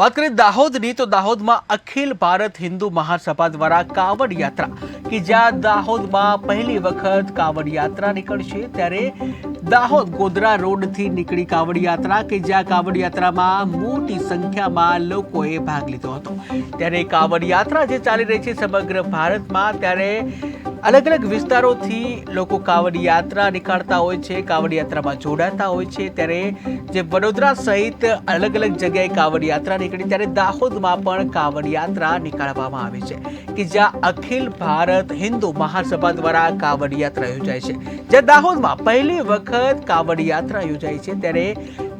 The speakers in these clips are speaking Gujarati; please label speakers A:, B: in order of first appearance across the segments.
A: વાત કરીએ દાહોદની, તો દાહોદમાં અખિલ ભારત હિન્દુ મહાસભા દ્વારા કાવડ યાત્રા, કે જ્યાં દાહોદમાં પહેલી વખત કાવડ યાત્રા નીકળશે, ત્યારે દાહોદ ગોધરા રોડથી નીકળી કાવડ યાત્રા, કે જ્યાં કાવડ યાત્રામાં મોટી સંખ્યામાં લોકોએ ભાગ લીધો હતો. ત્યારે કાવડ યાત્રા જે ચાલી રહી છે સમગ્ર ભારતમાં, ત્યારે અલગ અલગ વિસ્તારોથી લોકો કાવડ યાત્રા નીકાળતા હોય છે, કાવડ યાત્રામાં જોડાતા હોય છે. ત્યારે જે વડોદરા સહિત અલગ અલગ જગ્યાએ કાવડ યાત્રા નીકળી, ત્યારે દાહોદમાં પણ કાવડ યાત્રા નીકાળવામાં આવી છે કે જ્યાં અખિલ ભારત હિન્દુ મહાસભા દ્વારા કાવડ યાત્રા યોજાય છે. જ્યાં દાહોદમાં પહેલી વખત કાવડ યાત્રા યોજાય છે, ત્યારે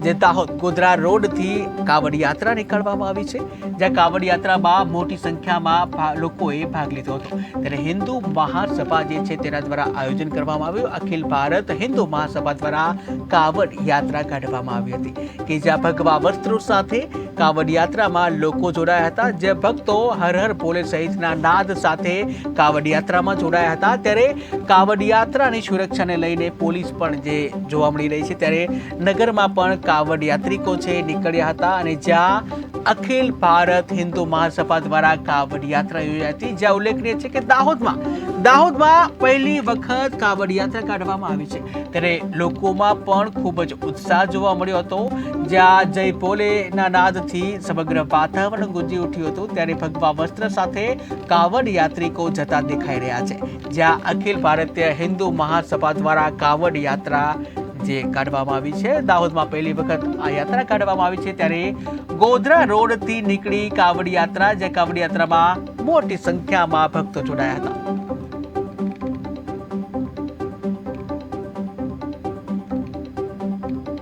A: જે દાહોદ ગોધરા રોડથી કાવડ યાત્રા નીકળવામાં આવી છે, જ્યાં કાવડ યાત્રામાં મોટી સંખ્યામાં લોકોએ ભાગ લીધો હતો. ત્યારે હિન્દુ મહાસભા જે છે તેના દ્વારા આયોજન કરવામાં આવ્યું. અખિલ ભારત હિન્દુ મહાસભા દ્વારા કાવડ યાત્રા કાઢવામાં આવી હતી. કે જ્યાં ભગવા વસ્ત્રો સાથે કાવડ યાત્રામાં લોકો જોડાયા હતા. જે ભક્તો હર હર ભોલે સહિતના નાદ સાથે કાવડ યાત્રામાં જોડાયા હતા. ત્યારે કાવડ યાત્રાની સુરક્ષાને લઈને પોલીસ પણ જે જોવા મળી રહી છે, ત્યારે નગરમાં પણ કાવડ યાત્રિકો છે, નીકળ્યા હતા અને જ્યાં અખિલ ભારત હિન્દુ મહાસભા દ્વારા કાવડ યાત્રા યોજાઈ હતી, જ્યાં ઉલ્લેખનીય છે કે દાહોદમાં દાહોદમાં પહેલી વખત કાવડ યાત્રા કાઢવામાં આવી છે. ત્યારે લોકોમાં પણ ખૂબ જ ઉત્સાહ જોવા મળ્યો હતો. જ્યાં જય ભોલેના નાદથી સમગ્ર વાતાવરણ ગુંજી ઉઠ્યું હતું, ત્યારે ભગવા વસ્ત્ર સાથે કાવડ યાત્રિકો જતા દેખાઈ રહ્યા છે. જ્યાં અખિલ ભારતીય હિન્દુ મહાસભા દ્વારા કાવડ યાત્રા જે કાઢવામાં આવી છે. દાહોદમાં પહેલી વખત આ યાત્રા કાઢવામાં આવી છે ત્યારે ગોધરા રોડથી નીકળી કાવડ યાત્રા, જે કાવડ યાત્રામાં મોટી સંખ્યામાં ભક્તો જોડાયા હતા.